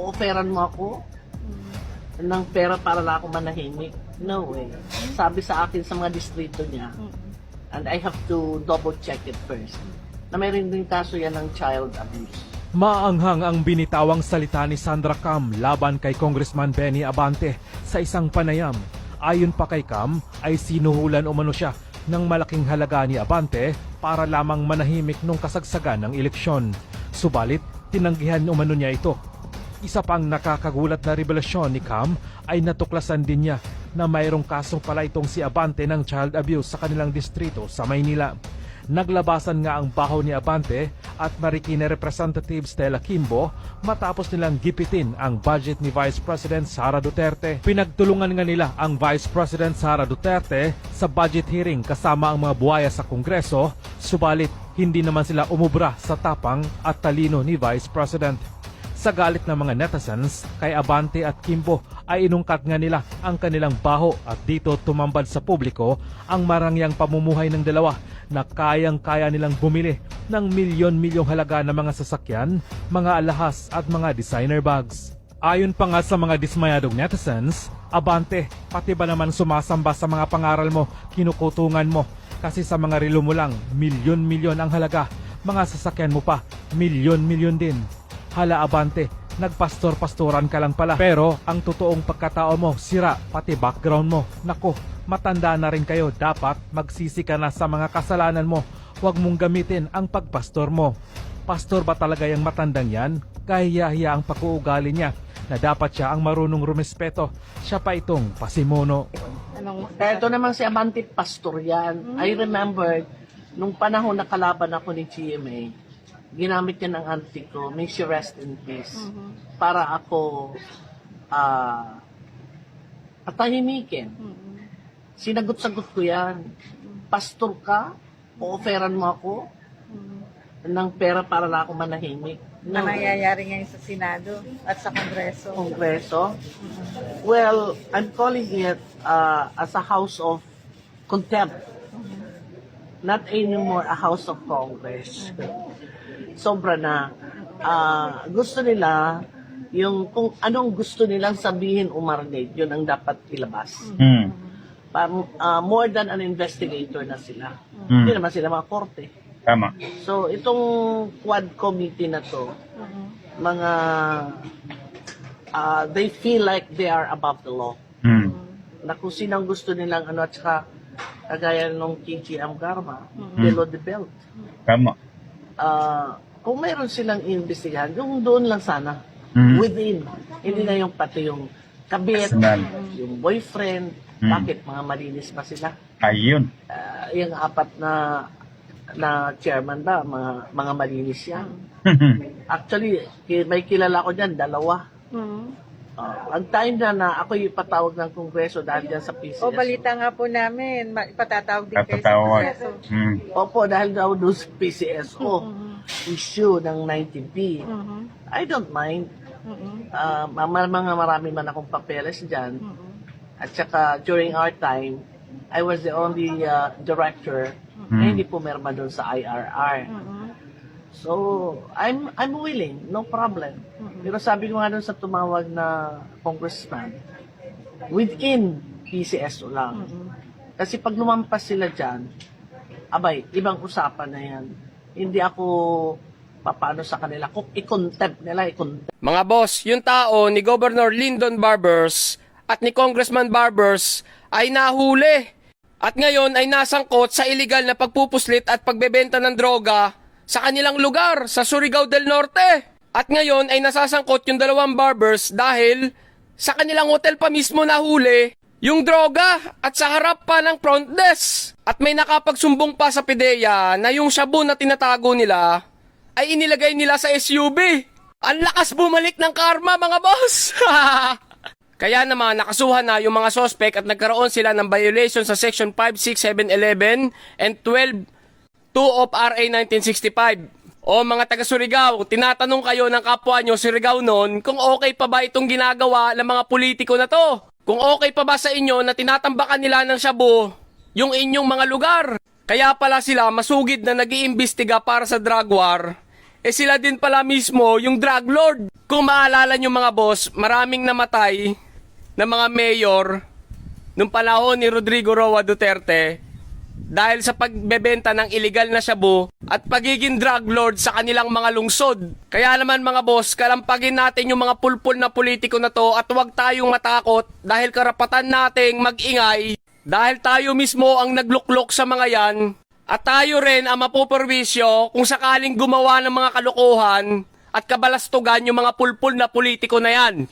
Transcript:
Oferan mo ako ng pera para lang ako manahimik. No way. Sabi sa akin sa mga distrito niya, and I have to double check it first, na mayroon din kaso yan ng child abuse. Maanghang ang binitawang salita ni Sandra Cam laban kay Congressman Benny Abante sa isang panayam. Ayon pa kay Cam ay sinuhulan umano siya ng malaking halaga ni Abante para lamang manahimik nung kasagsagan ng eleksyon. Subalit, tinanggihan umano niya ito. Isa pang nakakagulat na revelasyon ni Cam ay natuklasan din niya na mayroong kaso pala itong si Abante ng child abuse sa kanilang distrito sa Maynila. Naglabasan nga ang baho ni Abante at Marikina Representative Stella Kimbo matapos nilang gipitin ang budget ni Vice President Sara Duterte. Pinagtulungan nga nila ang Vice President Sara Duterte sa budget hearing kasama ang mga buhaya sa Kongreso, subalit hindi naman sila umubra sa tapang at talino ni Vice President. Sa galit ng mga netizens, kay Abante at Kimbo ay inungkat nga nila ang kanilang baho at dito tumambad sa publiko ang marangyang pamumuhay ng dalawa na kayang-kaya nilang bumili ng milyon-milyong halaga ng mga sasakyan, mga alahas at mga designer bags. Ayon pa nga sa mga dismayadong netizens, Abante, pati ba naman sumasamba sa mga pangaral mo, kinukutungan mo, kasi sa mga relo mo lang, milyon-milyon ang halaga, mga sasakyan mo pa, milyon-milyon din. Hala Abante, nagpastor-pastoran ka lang pala. Pero ang totoong pagkatao mo, sira, pati background mo. Nako, matanda na rin kayo. Dapat magsisi ka na sa mga kasalanan mo. Huwag mong gamitin ang pagpastor mo. Pastor ba talaga yung matandang yan? Kahiyahiya ang pag-uugali niya na dapat siya ang marunong rumespeto. Siya pa itong Kaya ito naman si Amante Pastor yan. I remember, nung panahon na kalaban ako ni GMA, ginamit niya ng auntie ko, may she rest in peace, para ako ah atahimikin. Sinagot-sagot ko yan. Pastor ka? O-offeran mo ako ng pera para lang ako manahimik. na nangyayari ngayon sa Senado at sa Kongreso? Kongreso? Well, I'm calling it uh, as a house of contempt. Not anymore a house of Congress. Sobra na. Ah, gusto nila yung kung anong gusto nilang sabihin umarnate, yun ang dapat ilabas. Hmm. Pa, ah, more than an investigator na sila. Hmm. Hindi naman sila mga korte. Tama. So, itong quad committee na to, mga, ah, they feel like they are above the law. Hmm. Na kung sinang gusto nilang ano, at saka, kagaya nung KGM Garma, below the belt. Tama. Ah, kung mayroon silang iimbestigahan, yung doon lang sana. Mhm. Within. Hindi na yung pati yung kabit, yung boyfriend, Mhm. bakit mga malinis pa sila? Ayun. Ah, yung apat na na chairman ba, mga, mga malinis yan. Actually, may kilala ko dyan, dalawa. Mhm. Ah, ang time na na ako yung patawag ng kongreso dahil dyan sa PCS. O balita nga po namin, ma- ipatatawag din kayo sa Papatawag. Kongreso. Hmm. Opo, dahil daw doon sa PCSO, issue ng 90B. Mhm. I don't mind. Mhm. Ah, ma- mga marami man akong papeles dyan. Mhm. At saka during our time, I was the only ah, director na hindi pumirma doon sa IRR. Mhm. So, I'm I'm willing, no problem. Pero sabi ko nga doon sa tumawag na congressman, within PCSO lang. Kasi pag lumampas sila dyan, abay, ibang usapan na yan. Hindi ako papaano sa kanila. Kung i-contempt nila, i-contempt. Mga boss, yung tao ni Governor Lyndon Barbers at ni Congressman Barbers ay nahuli. At ngayon ay nasangkot sa illegal na pagpupuslit at pagbebenta ng droga sa kanilang lugar sa Surigao del Norte. At ngayon ay nasasangkot yung dalawang barbers dahil sa kanilang hotel pa mismo nahuli yung droga at sa harap pa ng front desk. At may nakapagsumbong pa sa PIDEA na yung shabu na tinatago nila ay inilagay nila sa SUV. Ang lakas bumalik ng karma mga boss! Kaya naman nakasuhan na yung mga sospek at nagkaroon sila ng violation sa Section 5, 6, 7, 11 and 12 2 of RA 1965. O mga taga Surigao, tinatanong kayo ng kapwa nyo Surigao noon kung okay pa ba itong ginagawa ng mga politiko na to. Kung okay pa ba sa inyo na tinatambakan nila ng shabu yung inyong mga lugar. Kaya pala sila masugid na nag-iimbestiga para sa drug war eh sila din pala mismo yung drug lord. Kung maalala nyo mga boss, maraming namatay na mga mayor nung panahon ni Rodrigo Roa Duterte dahil sa pagbebenta ng illegal na shabu at pagiging drug lord sa kanilang mga lungsod. Kaya naman mga boss, kalampagin natin yung mga pulpul na politiko na to at huwag tayong matakot dahil karapatan nating magingay dahil tayo mismo ang nagluklok sa mga yan at tayo rin ang mapuperwisyo kung sakaling gumawa ng mga kalokohan at kabalastugan yung mga pulpul na politiko na yan.